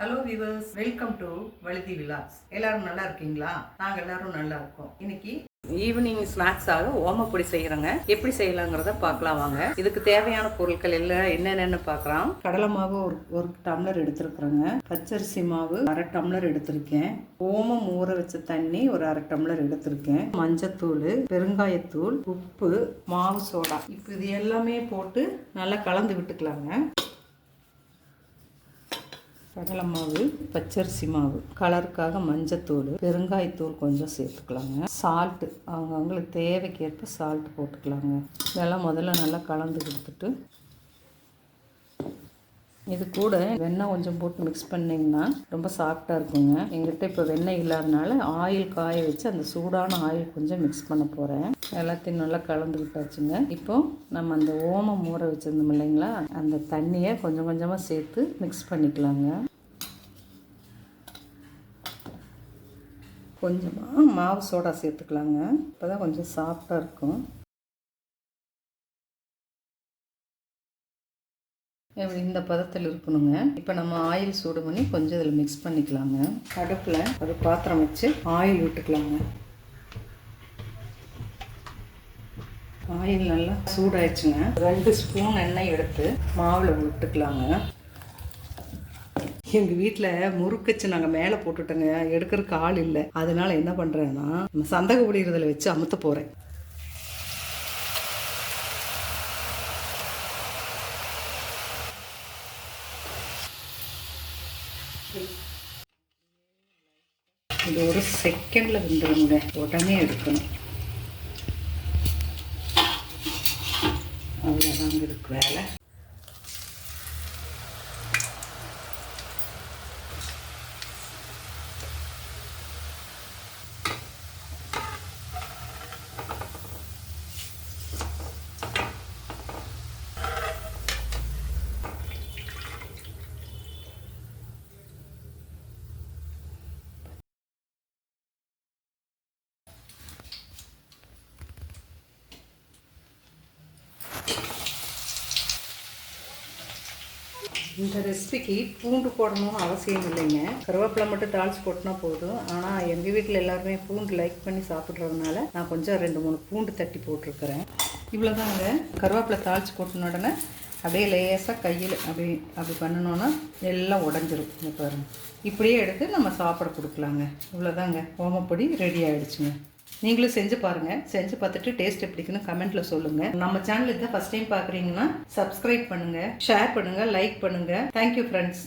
Hello viewers welcome to Vazhudhi Vilas எல்லாரும் நல்லா இருக்கீங்களா? நாங்கள் எல்லாரும் நல்லா இருக்கோம். இன்னைக்கு ஈவினிங் ஸ்நாக்ஸாக ஓமப்பொடி செய்கிறோங்க எப்படி செய்யலாங்கிறத பார்க்கலாம் வாங்க. இதுக்கு தேவையான பொருட்கள் எல்லாம் என்னென்னு பார்க்கலாம். கடலை மாவு ஒரு ஒரு டம்ளர் எடுத்துருக்குறேங்க. பச்சரிசி மாவு அரை டம்ளர் எடுத்திருக்கேன். ஓமம் ஊற வச்ச தண்ணி ஒரு அரை டம்ளர் எடுத்திருக்கேன். மஞ்சத்தூள் பெருங்காயத்தூள் உப்பு மாவு சோடா. இப்போ இது எல்லாமே போட்டு நல்லா கலந்து விட்டுக்கலாங்க. கடலை மாவு பச்சரிசி மாவு கலருக்காக மஞ்சத்தூள் பெருங்காயத்தூள் கொஞ்சம் சேர்த்துக்கலாங்க. சால்ட்டு அவங்க அவங்களுக்கு தேவைக்கேற்ப சால்ட் போட்டுக்கலாங்க. இதெல்லாம் முதல்ல நல்லா கலந்து கொடுத்துட்டு இது கூட வெண்ணெய் கொஞ்சம் போட்டு மிக்ஸ் பண்ணிங்கன்னா ரொம்ப சாஃப்டாக இருக்குங்க. எங்கிட்ட இப்போ வெண்ணெய் இல்லாதனால ஆயில் காய வச்சு அந்த சூடான ஆயில் கொஞ்சம் மிக்ஸ் பண்ண போகிறேன் எல்லாத்தையும் நல்லா கலந்து விட்டாச்சுங்க. இப்போ நம்ம அந்த ஓமம் ஊற வச்சுருந்தோம் இல்லைங்களா? அந்த தண்ணியை கொஞ்சம் கொஞ்சமாக சேர்த்து மிக்ஸ் பண்ணிக்கலாங்க. கொஞ்சமாக மாவு சோடா சேர்த்துக்கலாங்க. இப்போ தான் கொஞ்சம் சாஃப்டாக இருக்கும். இப்படி இந்த பதத்தில் இருக்கணுங்க. இப்போ நம்ம ஆயில் சூடு பண்ணி கொஞ்சம் இதில் மிக்ஸ் பண்ணிக்கலாங்க. அடுப்பில் ஒரு பாத்திரம் வச்சு ஆயில் விட்டுக்கலாங்க. ஆயில் நல்லா சூடாயிடுச்சுங்க. ரெண்டு ஸ்பூன் எண்ணெய் எடுத்து மாவில் விட்டுக்கலாங்க. எங்கள் வீட்டில் முறுக்கச்சு நாங்கள் மேலே போட்டுட்டோங்க. எடுக்கிறதுக்கு ஆள் இல்லை. அதனால என்ன பண்ணுறேன்னா நம்ம சந்தக புடிகிறதுல வச்சு அமுத்த போகிறேன் இது ஒரு செகண்டில் வந்துடுங்க உடனே எடுக்கணும். அவ்வளோதாங்க இருக்கு வேலை. இந்த ரெசிபிக்கு பூண்டு போடணும்னு அவசியம் இல்லைங்க. கருவேப்பிலை மட்டும் தாளிச்சு போட்டினா போதும். ஆனால் எங்கள் வீட்டில் எல்லாருமே பூண்டு லைக் பண்ணி சாப்பிட்றதுனால நான் கொஞ்சம் ரெண்டு மூணு பூண்டு தட்டி போட்டிருக்கிறேன். இவ்வளோதாங்க கருவேப்பிலை தாளிச்சு போட்டின உடனே அப்படியே லேசாக கையில் அப்படி அப்படி பண்ணினோன்னா எல்லாம் உடஞ்சிரும். இந்த பாருங்க. இப்படியே எடுத்து நம்ம சாப்பிட கொடுக்கலாங்க. இவ்வளோதாங்க ஓமப்பொடி ரெடி ஆகிடுச்சுங்க நீங்களும் செஞ்சு பாருங்கள் செஞ்சு பார்த்துட்டு டேஸ்ட் எப்படிக்குன்னு கமெண்ட்டில் சொல்லுங்கள் நம்ம சேனல் இதை ஃபஸ்ட் டைம் பார்க்குறீங்கன்னா சப்ஸ்கிரைப் பண்ணுங்கள் ஷேர் பண்ணுங்கள் லைக் பண்ணுங்கள் தேங்க்யூ ஃப்ரெண்ட்ஸ்